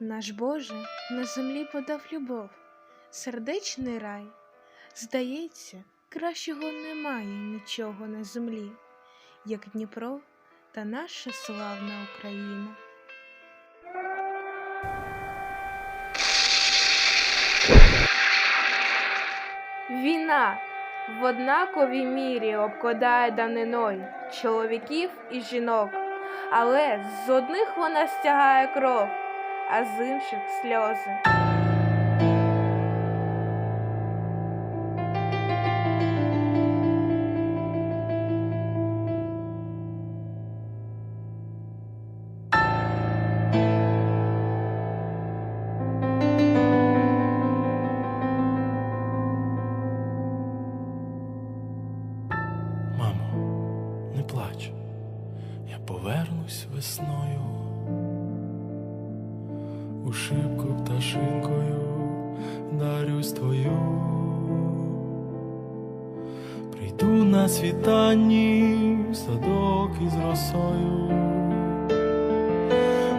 Наш Боже на землі подав любов, сердечний рай. Здається, кращого немає нічого на землі, як Дніпро та наша славна Україна. Війна в однаковій мірі обкладає даниною чоловіків і жінок, але з одних вона стягає кров, а з інших сльози. Мамо, не плач, я повернусь весною, у шибку пташинкою дарюсь твою, прийду на світанні в садок із росою,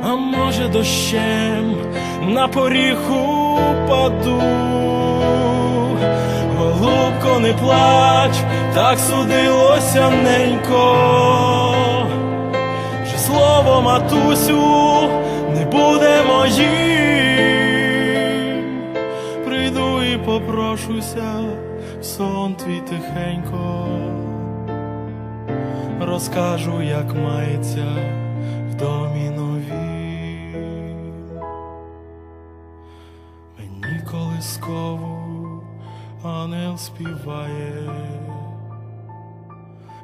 а може дощем на поріг упаду. Голубко, не плач, так судилося ненько, що слово матусю Прийду і попрошуся в сон твій тихенько, розкажу, як мається в домі новім. Мені колискову ангел співає,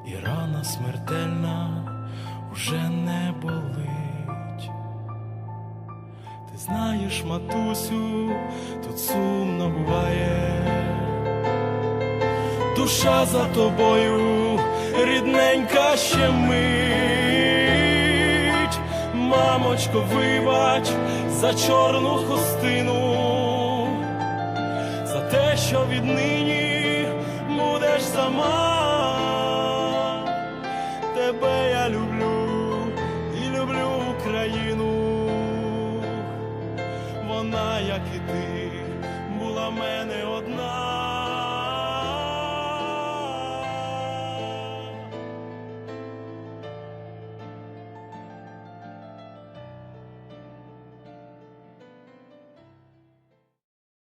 і рана смертельна уже не болить. Знаєш, матусю, тут сумно буває. Душа за тобою, рідненька ще мить. Мамочко, вибач за чорну хустину за те, що віднині будеш сама. Тебе я люблю і люблю Україну. Вона, як і ти, була в мене одна.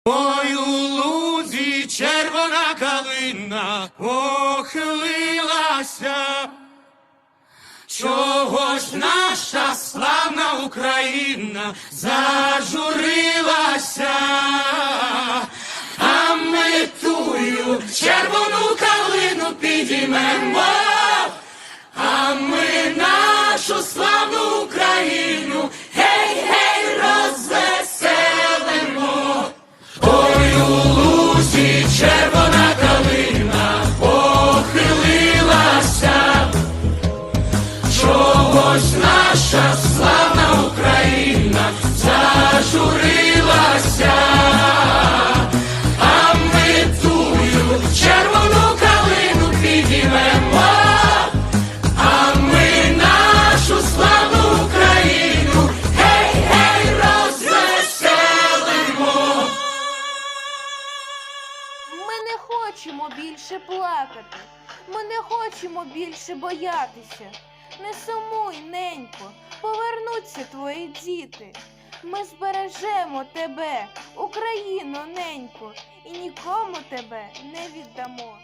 Ой, у лузі червона калина похилилася. Чого ж наша славна Україна зажурилася, а ми тую червону калину підіймемо, а ми нашу славну більше плакати, ми не хочемо більше боятися. Не сумуй, ненько, повернуться твої діти. Ми збережемо тебе, Україно, ненько, і нікому тебе не віддамо.